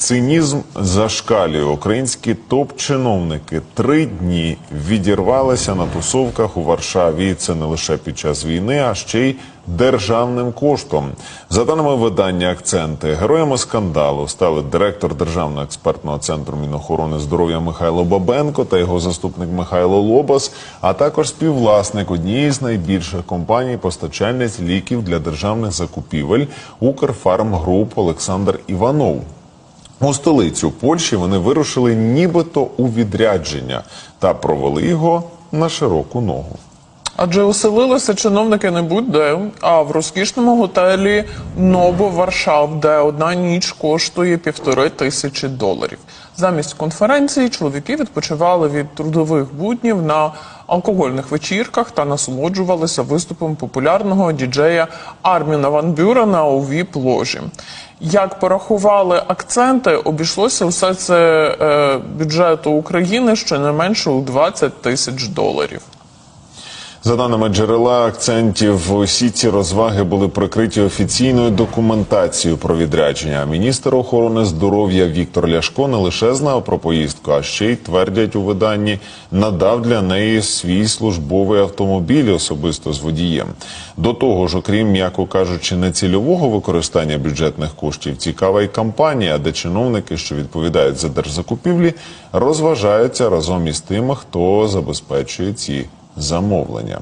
цинізм зашкалює. Українські топ-чиновники три дні відірвалися на тусовках у Варшаві. Це не лише під час війни, а ще й державним коштом. За даними видання акценти, героями скандалу стали директор державного експертного центру Мінохорони здоров'я Михайло Бабенко та його заступник Михайло Лобас, а також співвласник однієї з найбільших компаній постачальниць ліків для державних закупівель Укрфармгруп Олександр Іванов. У столицю Польщі вони вирушили нібито у відрядження та провели його на широку ногу. Адже оселилися чиновники не будь-де, а в розкішному готелі Нобо Варшав, де одна ніч коштує півтори тисячі доларів. Замість конференції чоловіки відпочивали від трудових буднів на алкогольних вечірках та насолоджувалися виступом популярного діджея Арміна Ван Бюрена у віп ложі. Як порахували акценти, обійшлося все це е, бюджету України щонайменше у 20 тисяч доларів. За даними джерела акцентів, усі ці розваги були прикриті офіційною документацією про відрядження. Міністр охорони здоров'я Віктор Ляшко не лише знав про поїздку, а ще й твердять у виданні, надав для неї свій службовий автомобіль особисто з водієм. До того ж, окрім м'яко кажучи, нецільового використання бюджетних коштів, цікава й кампанія, де чиновники, що відповідають за держзакупівлі, розважаються разом із тими, хто забезпечує ці замовлення.